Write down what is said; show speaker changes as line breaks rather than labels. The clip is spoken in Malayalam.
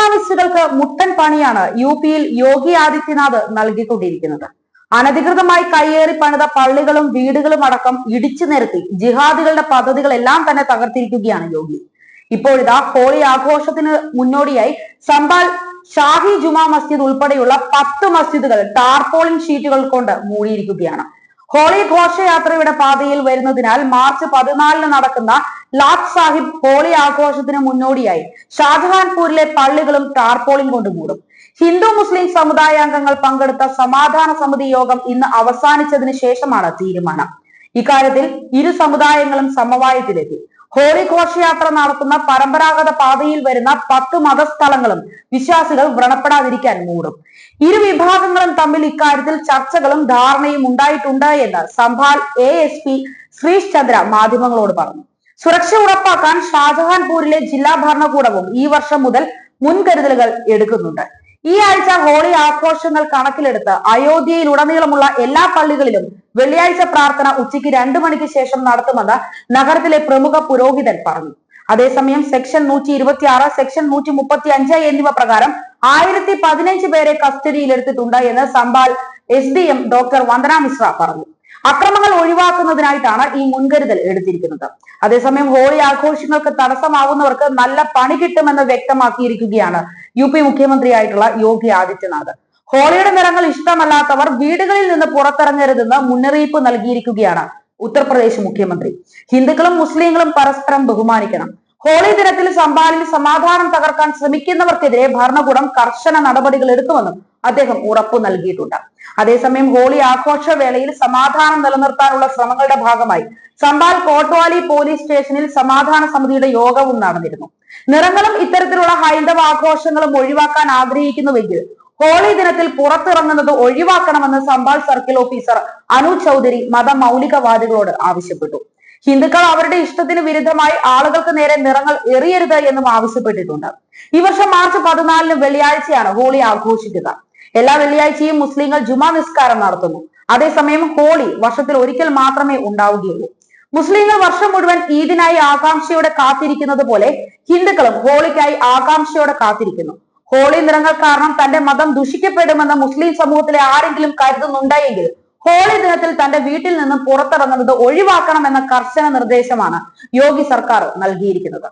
ഇസ്ലാമിസ്റ്റുകൾക്ക് മുട്ടൻ പണിയാണ് യു പിയിൽ യോഗി ആദിത്യനാഥ് നൽകിക്കൊണ്ടിരിക്കുന്നത്. അനധികൃതമായി കയ്യേറി പണിത പള്ളികളും വീടുകളും അടക്കം ഇടിച്ചു നിരത്തി ജിഹാദികളുടെ പദ്ധതികളെല്ലാം തന്നെ തകർത്തിരിക്കുകയാണ് യോഗി. ഇപ്പോഴിതാ ഹോളി ആഘോഷത്തിന് മുന്നോടിയായി സംബാൽ ഷാഹി ജുമാ മസ്ജിദ് ഉൾപ്പെടെയുള്ള പത്ത് മസ്ജിദുകൾ ടാർപോളിംഗ് ഷീറ്റുകൾ കൊണ്ട് മൂടിയിരിക്കുകയാണ്. ഹോളി ഘോഷയാത്രയുടെ പാതയിൽ വരുന്നതിനാൽ മാർച്ച് പതിനാലിന് നടക്കുന്ന ലാറ്റ് സാഹിബ് ഹോളി ആഘോഷത്തിന് മുന്നോടിയായി. ഷാജഹാൻപൂരിലെ പള്ളികളും ടാർപോളിംഗ് കൊണ്ട് മൂടും. ഹിന്ദു മുസ്ലിം സമുദായാംഗങ്ങൾ പങ്കെടുത്ത സമാധാന സമിതി യോഗം ഇന്ന് അവസാനിച്ചതിന് ശേഷമാണ് തീരുമാനം. ഇക്കാര്യത്തിൽ ഇരു സമുദായങ്ങളും സമവായത്തിലെത്തി. ഹോളി ഘോഷയാത്ര നടത്തുന്ന പരമ്പരാഗത പാതയിൽ വരുന്ന പത്ത് മതസ്ഥലങ്ങളും വിശ്വാസികൾ വ്രണപ്പെടാതിരിക്കാൻ മൂടും. ഇരു വിഭാഗങ്ങളും തമ്മിൽ ഇക്കാര്യത്തിൽ ചർച്ചകളും ധാരണയും ഉണ്ടായിട്ടുണ്ട് എന്ന് Sambhal A S P Shrish Chandra മാധ്യമങ്ങളോട് പറഞ്ഞു. സുരക്ഷ ഉറപ്പാക്കാൻ ഷാജഹാൻപൂരിലെ ജില്ലാ ഭരണകൂടവും ഈ വർഷം മുതൽ മുൻകരുതലുകൾ എടുക്കുന്നുണ്ട്. ഈ ആഴ്ച ഹോളി ആഘോഷങ്ങൾ കണക്കിലെടുത്ത് അയോധ്യയിൽ ഉടനീളമുള്ള എല്ലാ പള്ളികളിലും വെള്ളിയാഴ്ച പ്രാർത്ഥന ഉച്ചയ്ക്ക് രണ്ടു മണിക്ക് ശേഷം നടത്തുമെന്ന് നഗരത്തിലെ പ്രമുഖ പുരോഹിതൻ പറഞ്ഞു. അതേസമയം സെക്ഷൻ നൂറ്റി ഇരുപത്തി ആറ് സെക്ഷൻ നൂറ്റി മുപ്പത്തി അഞ്ച് എന്നിവ പ്രകാരം ആയിരത്തി പതിനഞ്ച് പേരെ കസ്റ്റഡിയിലെടുത്തിട്ടുണ്ട് എന്ന് Sambhal S D M doctor Vandana Mishra പറഞ്ഞു. അക്രമങ്ങൾ ഒഴിവാക്കുന്നതിനായിട്ടാണ് ഈ മുൻകരുതൽ എടുത്തിരിക്കുന്നത്. അതേസമയം ഹോളി ആഘോഷങ്ങൾക്ക് തടസ്സമാവുന്നവർക്ക് നല്ല പണി കിട്ടുമെന്ന് വ്യക്തമാക്കിയിരിക്കുകയാണ് യു പി മുഖ്യമന്ത്രിയായിട്ടുള്ള യോഗി ആദിത്യനാഥ്. ഹോളിയുടെ നിറങ്ങൾ ഇഷ്ടമല്ലാത്തവർ വീടുകളിൽ നിന്ന് പുറത്തിറങ്ങരുതെന്ന് മുന്നറിയിപ്പ് നൽകിയിരിക്കുകയാണ് ഉത്തർപ്രദേശ് മുഖ്യമന്ത്രി. ഹിന്ദുക്കളും മുസ്ലിങ്ങളും പരസ്പരം ബഹുമാനിക്കണം. ഹോളി ദിനത്തിൽ സംഭാലിൽ സമാധാനം തകർക്കാൻ ശ്രമിക്കുന്നവർക്കെതിരെ ഭരണകൂടം കർശന നടപടികൾ എടുക്കുമെന്നും അദ്ദേഹം ഉറപ്പു നൽകിയിട്ടുണ്ട്. അതേസമയം ഹോളി ആഘോഷ വേളയിൽ സമാധാനം നിലനിർത്താനുള്ള ശ്രമങ്ങളുടെ ഭാഗമായി സമ്പാൽ കോട്ട്വാലി പോലീസ് സ്റ്റേഷനിൽ സമാധാന സമിതിയുടെ യോഗവും നടന്നിരുന്നു. നിറങ്ങളും ഇത്തരത്തിലുള്ള ഹൈന്ദവ ആഘോഷങ്ങളും ഒഴിവാക്കാൻ ആഗ്രഹിക്കുന്നുവെങ്കിൽ ഹോളി ദിനത്തിൽ പുറത്തിറങ്ങുന്നത് ഒഴിവാക്കണമെന്ന് സമ്പാൽ സർക്കിൾ ഓഫീസർ അനു ചൗധരി മതമൗലികവാദികളോട് ആവശ്യപ്പെട്ടു. ഹിന്ദുക്കൾ അവരുടെ ഇഷ്ടത്തിന് വിരുദ്ധമായി ആളുകൾക്ക് നേരെ നിറങ്ങൾ എറിയരുത് എന്നും ആവശ്യപ്പെട്ടിട്ടുണ്ട്. ഈ വർഷം മാർച്ച് പതിനാലിന് വെള്ളിയാഴ്ചയാണ് ഹോളി ആഘോഷിക്കുക. എല്ലാ വെള്ളിയാഴ്ചയും മുസ്ലിങ്ങൾ ജുമാ നിസ്കാരം നടത്തുന്നു. അതേസമയം ഹോളി വർഷത്തിൽ ഒരിക്കൽ മാത്രമേ ഉണ്ടാവുകയുള്ളൂ. മുസ്ലിങ്ങൾ വർഷം മുഴുവൻ ഈദിനായി ആകാംക്ഷയോടെ കാത്തിരിക്കുന്നത് പോലെ ഹിന്ദുക്കളും ഹോളിക്കായി ആകാംക്ഷയോടെ കാത്തിരിക്കുന്നു. ഹോളി നിറങ്ങൾ കാരണം തന്റെ മതം ദുഷിക്കപ്പെടുമെന്ന് മുസ്ലിം സമൂഹത്തിലെ ആരെങ്കിലും കരുതുന്നുണ്ടെങ്കിൽ ഹോളി ദിനത്തിൽ തന്റെ വീട്ടിൽ നിന്നും പുറത്തിറങ്ങുന്നത് ഒഴിവാക്കണമെന്ന കർശന നിർദ്ദേശമാണ് യോഗി സർക്കാർ നൽകിയിരിക്കുന്നത്.